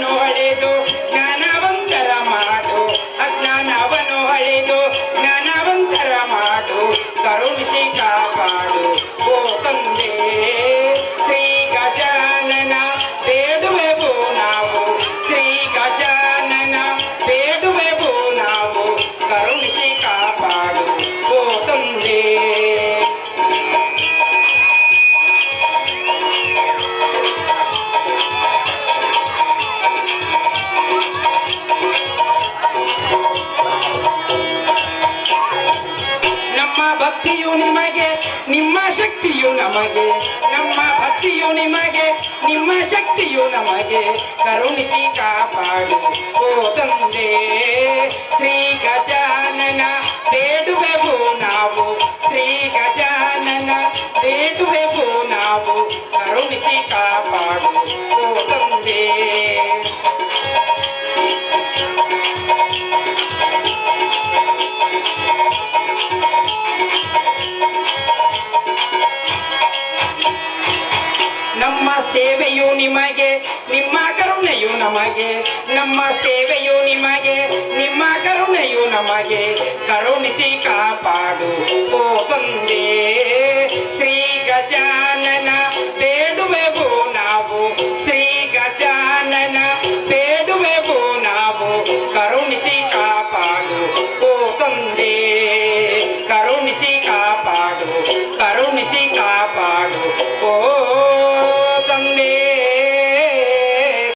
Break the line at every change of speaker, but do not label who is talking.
know ಭಕ್ತಿಯು ನಿಮಗೆ, ನಿಮ್ಮ ಶಕ್ತಿಯು ನಮಗೆ, ನಮ್ಮ ಭಕ್ತಿಯು ನಿಮಗೆ, ನಿಮ್ಮ ಶಕ್ತಿಯು ನಮಗೆ. ಕರುಣಿಸಿ ಕಾಪಾಡು, ಓ ತಂದೆ, ಶ್ರೀ ಗಜಾನನ ಬೇಡುವೆವು ನಾವು. ಶ್ರೀ ಗಜಾನನ ಬೇಡುವೆವು ನಾವು. ಕರುಣಿಸಿ ಕಾಪಾಡು. ನಮ್ಮ ಸೇವೆಯು ನಿಮಗೆ, ನಿಮ್ಮ ಕರುಣೆಯು ನಮಗೆ, ನಮ್ಮ ಸೇವೆಯು ನಿಮಗೆ, ನಿಮ್ಮ ಕರುಣೆಯು ನಮಗೆ. ಕರುಣಿಸಿ ಕಾಪಾಡು, ಓ ತಂದೆ.